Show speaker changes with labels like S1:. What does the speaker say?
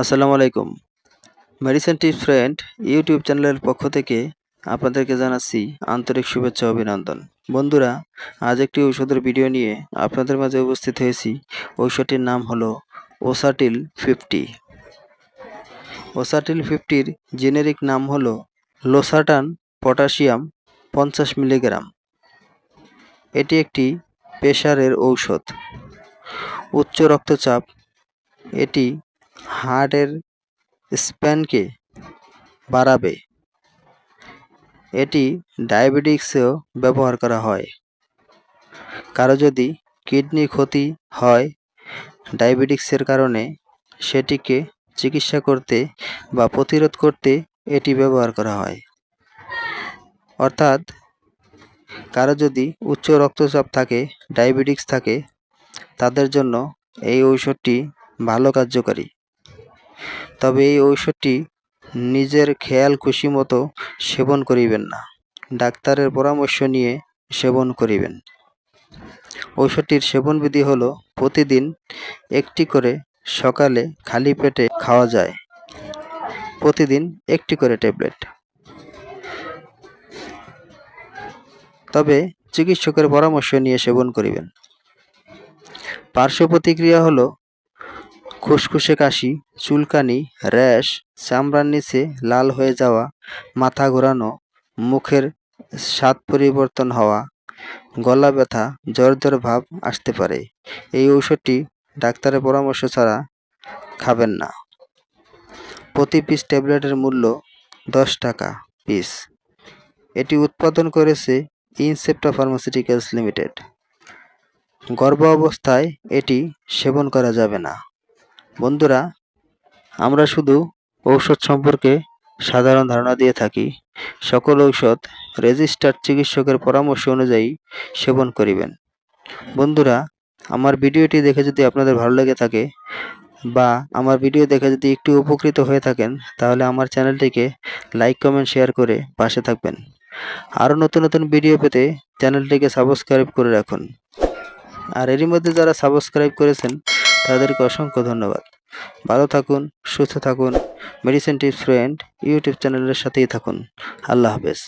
S1: আসসালামু আলাইকুম। Medicine tips friend YouTube চ্যানেলের পক্ষ থেকে আপনাদেরকে জানাচ্ছি আন্তরিক শুভেচ্ছা অভিনন্দন। বন্ধুরা, আজ একটি ঔষধের ভিডিও নিয়ে আপনাদের মাঝে উপস্থিত হয়েছি। ঔষধটির নাম হলো ওসাটিল ফিফটি ওসাটিল ফিফটির জেনেরিক নাম হলো লোসাটান পটাশিয়াম পঞ্চাশ মিলিগ্রাম। এটি একটি প্রেশারের ঔষধ। উচ্চ রক্তচাপ। এটি হার্টের স্প্যানকে বাড়াবে। এটি ডায়াবেটিক্সেও ব্যবহার করা হয়। কারও যদি কিডনি ক্ষতি হয় ডায়াবেটিক্সের কারণে সেটিকে চিকিৎসা করতে বা প্রতিরোধ করতে এটি ব্যবহার করা হয়। অর্থাৎ কারও যদি উচ্চ রক্তচাপ থাকে, ডায়াবেটিক্স থাকে, তাদের জন্য এই ঔষধটি ভালো কার্যকারী। তবে এই ঔষধটি নিজের খেয়াল খুশি মতো সেবন করিবেন না। ডাক্তারের পরামর্শ নিয়ে সেবন করিবেন। ঔষধটির সেবনবিধি হলো, প্রতিদিন একটি করে সকালে খালি পেটে খাওয়া যায়। প্রতিদিন একটি করে ট্যাবলেট। তবে চিকিৎসকের পরামর্শ নিয়ে সেবন করিবেন। পার্শ্ব প্রতিক্রিয়া হলো খুসখুসে কাশি, চুলকানি, র্যাশ, চামড়ার নিচে লাল হয়ে যাওয়া, মাথা ঘোরানো, মুখের স্বাদ পরিবর্তন হওয়া, গলা ব্যথা, জ্বর জ্বর ভাব আসতে পারে। এই ঔষধটি ডাক্তারের পরামর্শ ছাড়া খাবেন না। প্রতি পিস ট্যাবলেটের মূল্য দশ টাকা পিস এটি উৎপাদন করেছে ইনসেপ্টা ফার্মাসিউটিক্যালস লিমিটেড গর্ভ অবস্থায় এটি সেবন করা যাবে না। বন্ধুরা, আমরা শুধু ঔষধ সম্পর্কে সাধারণ ধারণা দিয়ে থাকি। সকল ঔষধ রেজিস্টার্ড চিকিৎসকের পরামর্শ অনুযায়ী সেবন করিবেন। বন্ধুরা, আমার ভিডিওটি দেখে যদি আপনাদের ভালো লেগে থাকে বা আমার ভিডিও দেখে যদি একটু উপকৃত হয়ে থাকেন, তাহলে আমার চ্যানেলটিকে লাইক, কমেন্ট, শেয়ার করে পাশে থাকবেন। আরও নতুন নতুন ভিডিও পেতে চ্যানেলটিকে সাবস্ক্রাইব করে রাখুন। আর এরই মধ্যে যারা সাবস্ক্রাইব করেছেন তাদেরকে অসংখ্য ধন্যবাদ। ভালো থাকুন, সুস্থ থাকুন মেডিসিন টিপস ফ্রেন্ড ইউটিউব চ্যানেলের সাথেই থাকুন। আল্লাহ হাফেজ।